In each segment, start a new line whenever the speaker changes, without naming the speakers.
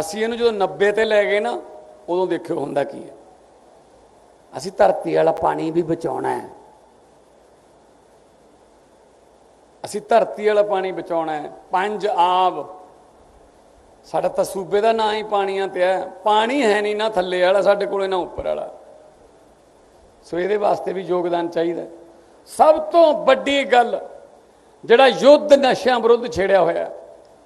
ਅਸੀਂ ਇਹਨੂੰ ਜਦੋਂ 90 ਤੇ ਲੈ ਗਏ ਨਾ, ਉਦੋਂ ਦੇਖਿਓ ਹੁੰਦਾ ਕੀ ਹੈ। ਅਸੀਂ ਧਰਤੀ ਵਾਲਾ ਪਾਣੀ ਵੀ ਬਚਾਉਣਾ ਹੈ। ਅਸੀਂ ਧਰਤੀ ਵਾਲਾ ਪਾਣੀ ਬਚਾਉਣਾ ਹੈ। ਪੰਜ ਆਬ। ਸਾਡਾ ਤਾਂ ਸੂਬੇ ਦਾ ਨਾਂ ਹੀ ਪਾਣੀਆਂ ਤੇ ਹੈ। ਪਾਣੀ ਹੈ ਨਹੀਂ ਨਾ ਥੱਲੇ ਵਾਲਾ, ਸਾਡੇ ਕੋਲੇ ਨਾ ਉੱਪਰ ਵਾਲਾ। ਸੋ ਇਹਦੇ ਵਾਸਤੇ ਵੀ ਯੋਗਦਾਨ ਚਾਹੀਦਾ ਸਭ ਤੋਂ ਵੱਡੀ ਗੱਲ, ਜਿਹੜਾ ਯੁੱਧ ਨਸ਼ਿਆਂ ਵਿਰੁੱਧ ਛੇੜਿਆ ਹੋਇਆ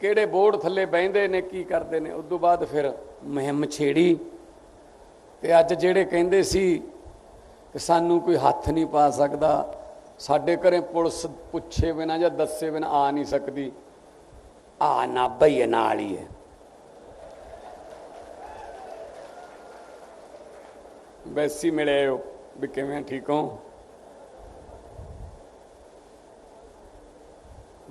ਕਿਹੜੇ ਬੋਰਡ ਥੱਲੇ ਬਹਿੰਦੇ ਨੇ, ਕੀ ਕਰਦੇ ਨੇ। ਉਸ ਤੋਂ ਬਾਅਦ ਫਿਰ ਮੁਹਿੰਮ ਛੇੜੀ ਤੇ ਅੱਜ ਜਿਹੜੇ ਕਹਿੰਦੇ ਸੀ ਕਿ ਸਾਨੂੰ ਕੋਈ ਹੱਥ ਨਹੀਂ ਪਾ ਸਕਦਾ, ਸਾਡੇ ਘਰੇ ਪੁਲਿਸ ਪੁੱਛੇ ਬਿਨਾ ਜਾਂ ਦੱਸੇ ਬਿਨਾ ਆ ਨਹੀਂ ਸਕਦੀ। ਆ ਨਾ ਬਈ ਨਾਲ ਹੀ ਹੈ। ਵੈਸੀ ਮਿਲੇ ਹੋ। ਵੀ ਕਿਵੇਂ ਠੀਕ ਹੋ?